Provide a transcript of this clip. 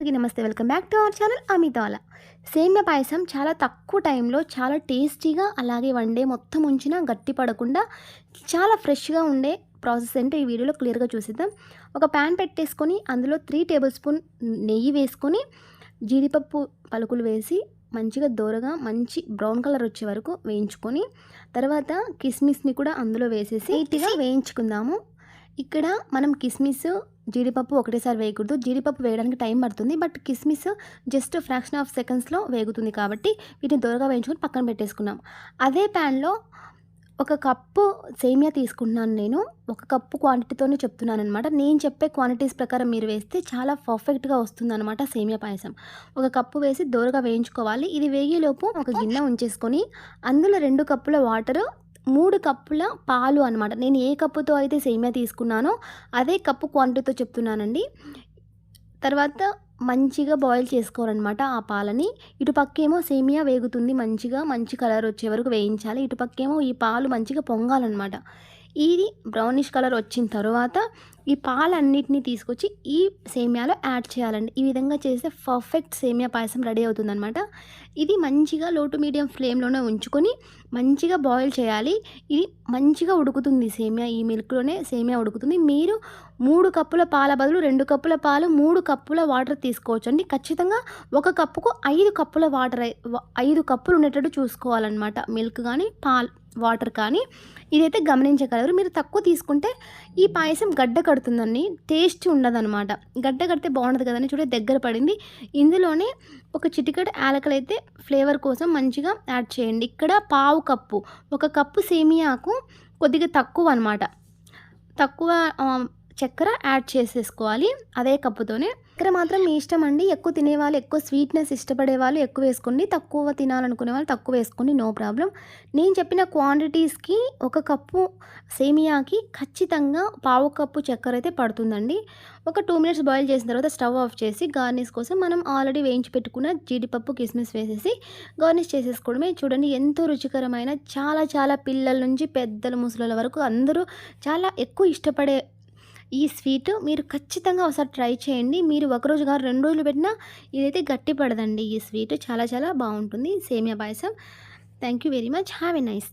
నమస్తే. Welcome back to our channel అమితాల. సేమ్య పాయసం చాలా తక్కువ టైంలో చాలా టేస్టీగా అలాగే వన్ డే మొత్తం ఉంచినా గట్టి పడకుండా చాలా ఫ్రెష్గా ఉండే ప్రాసెస్ ఏంటో ఈ వీడియోలో క్లియర్గా చూసిద్దాం. ఒక ప్యాన్ పెట్టేసుకొని అందులో త్రీ టేబుల్ స్పూన్ నెయ్యి వేసుకొని జీడిపప్పు పలుకులు వేసి మంచిగా దూరగా మంచి బ్రౌన్ కలర్ వచ్చే వరకు వేయించుకొని తర్వాత కిస్మిస్ని కూడా అందులో వేసేసి నీట్గా వేయించుకుందాము. ఇక్కడ మనం కిస్మిస్ జీడిపప్పు ఒకటేసారి వేయకూడదు. జీడిపప్పు వేయడానికి టైం పడుతుంది. బట్ కిస్మిస్ జస్ట్ ఫ్రాక్షన్ ఆఫ్ సెకండ్స్లో వేగుతుంది కాబట్టి వీటిని దూరగా వేయించుకొని పక్కన పెట్టేసుకున్నాం. అదే ప్యాన్లో ఒక కప్పు సేమియా తీసుకుంటున్నాను నేను. ఒక కప్పు క్వాంటిటీతోనే చెప్తున్నాను అనమాట నేను చెప్పే క్వాంటిటీస్ ప్రకారం మీరు వేస్తే చాలా పర్ఫెక్ట్గా వస్తుంది అనమాట సేమియా పాయసం. ఒక కప్పు వేసి దోరగా వేయించుకోవాలి. ఇది వేగేలోపు ఒక గిన్నె ఉంచేసుకొని అందులో రెండు కప్పుల వాటరు మూడు కప్పుల పాలు అనమాట నేను ఏ కప్పుతో అయితే సేమియా తీసుకున్నానో అదే కప్పు క్వాంటిటీతో చెప్తున్నానండి. తర్వాత మంచిగా బాయిల్ చేసుకోవాలన్నమాట ఆ పాలని. ఇటుపక్కేమో సేమియా వేగుతుంది మంచిగా మంచి కలర్ వచ్చే వరకు వేయించాలి. ఇటుపక్కేమో ఈ పాలు మంచిగా పొంగాలన్నమాట. ఇది బ్రౌనిష్ కలర్ వచ్చిన తర్వాత ఈ పాలన్నిటిని తీసుకొచ్చి ఈ సేమియాలో యాడ్ చేయాలండి. ఈ విధంగా చేస్తే పర్ఫెక్ట్ సేమియా పాయసం రెడీ అవుతుందన్నమాట. ఇది మంచిగా లో టు మీడియం ఫ్లేమ్లోనే ఉంచుకొని మంచిగా బాయిల్ చేయాలి. ఇది మంచిగా ఉడుకుతుంది సేమియా ఈ మిల్క్లోనే సేమియా ఉడుకుతుంది. మీరు మూడు కప్పుల పాల బదులు రెండు కప్పుల పాలు మూడు కప్పుల వాటర్ తీసుకోవచ్చు అండి ఖచ్చితంగా ఒక కప్పుకు ఐదు కప్పుల వాటర్ ఐదు కప్పులు ఉండేటట్టు చూసుకోవాలన్నమాట. మిల్క్ కానీ పాలు వాటర్ కానీ ఇదైతే గమనించగలరు. మీరు తక్కువ తీసుకుంటే ఈ పాయసం గడ్డ కడుతుందని టేస్ట్ ఉండదన్నమాట. గడ్డ కడితే బాగుండదు కదండి. చూడే దగ్గర పడింది. ఇందులోనే ఒక చిటికడ యాలకలు అయితే ఫ్లేవర్ కోసం మంచిగా యాడ్ చేయండి. ఇక్కడ పావు కప్పు. ఒక కప్పు సేమియాకు కొద్దిగా తక్కువ అనమాట తక్కువ చక్కెర యాడ్ చేసేసుకోవాలి. అదే కప్పుతోనే చక్కెర మాత్రం మీ ఇష్టం అండి. ఎక్కువ తినేవాళ్ళు ఎక్కువ స్వీట్నెస్ ఇష్టపడే వాళ్ళు ఎక్కువ వేసుకోండి. తక్కువ తినాలనుకునే వాళ్ళు తక్కువ వేసుకోండి. నో ప్రాబ్లం నేను చెప్పిన క్వాంటిటీస్కి ఒక కప్పు సేమియాకి ఖచ్చితంగా పావు కప్పు చక్కెర అయితే పడుతుందండి. ఒక టూ మినిట్స్ బాయిల్ చేసిన తర్వాత స్టవ్ ఆఫ్ చేసి గార్నిష్ కోసం మనం ఆల్రెడీ వేయించి పెట్టుకున్న జీడిపప్పు కిస్మిస్ వేసేసి గార్నిష్ చేసేసుకోవడమే. చూడండి ఎంతో రుచికరమైన చాలా చాలా పిల్లల నుంచి పెద్దల ముసలి వరకు అందరూ చాలా ఎక్కువ ఇష్టపడే ఈ స్వీట్ మీరు ఖచ్చితంగా ఒకసారి ట్రై చేయండి. మీరు ఒకరోజు కాదు రెండు రోజులు పెట్టినా ఇదైతే గట్టి పడదండి ఈ స్వీట్ చాలా చాలా బాగుంటుంది. సేమియా పాయసం. Thank you very much. Have a nice